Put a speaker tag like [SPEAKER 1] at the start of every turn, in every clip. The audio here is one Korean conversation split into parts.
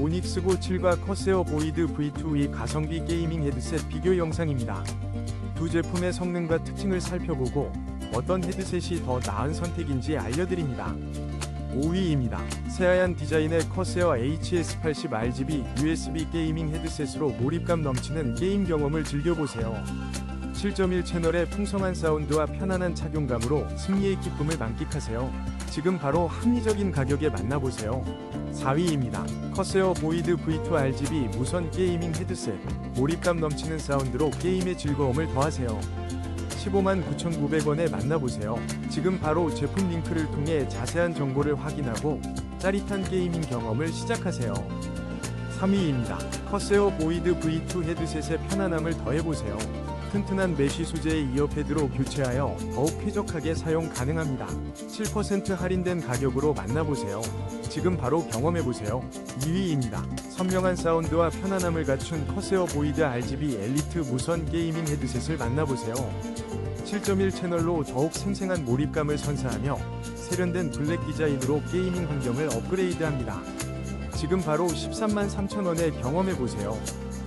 [SPEAKER 1] 오닉스고 7과 커세어 보이드 V2의 가성비 게이밍 헤드셋 비교 영상입니다. 두 제품의 성능과 특징을 살펴보고 어떤 헤드셋이 더 나은 선택인지 알려드립니다. 5위입니다. 새하얀 디자인의 커세어 HS80 RGB USB 게이밍 헤드셋으로 몰입감 넘치는 게임 경험을 즐겨보세요. 7.1 채널의 풍성한 사운드와 편안한 착용감으로 승리의 기쁨을 만끽하세요. 지금 바로 합리적인 가격에 만나보세요. 4위입니다. 커세어 보이드 V2 RGB 무선 게이밍 헤드셋. 몰입감 넘치는 사운드로 게임의 즐거움을 더하세요. 15만 9,900원에 만나보세요. 지금 바로 제품 링크를 통해 자세한 정보를 확인하고 짜릿한 게이밍 경험을 시작하세요. 3위입니다. 커세어 보이드 V2 헤드셋의 편안함을 더해보세요. 튼튼한 메쉬 소재의 이어패드로 교체하여 더욱 쾌적하게 사용 가능합니다. 7% 할인된 가격으로 만나보세요. 지금 바로 경험해보세요. 2위입니다. 선명한 사운드와 편안함을 갖춘 커세어 보이드 RGB 엘리트 무선 게이밍 헤드셋을 만나보세요. 7.1 채널로 더욱 생생한 몰입감을 선사하며 세련된 블랙 디자인으로 게이밍 환경을 업그레이드합니다. 지금 바로 13만 3천원에 경험해보세요.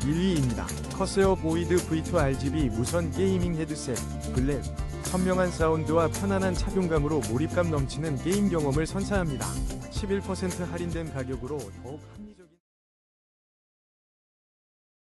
[SPEAKER 1] 1위입니다. 커세어 보이드 V2 RGB 무선 게이밍 헤드셋 블랙 선명한 사운드와 편안한 착용감으로 몰입감 넘치는 게임 경험을 선사합니다. 11% 할인된 가격으로 더욱 합리적인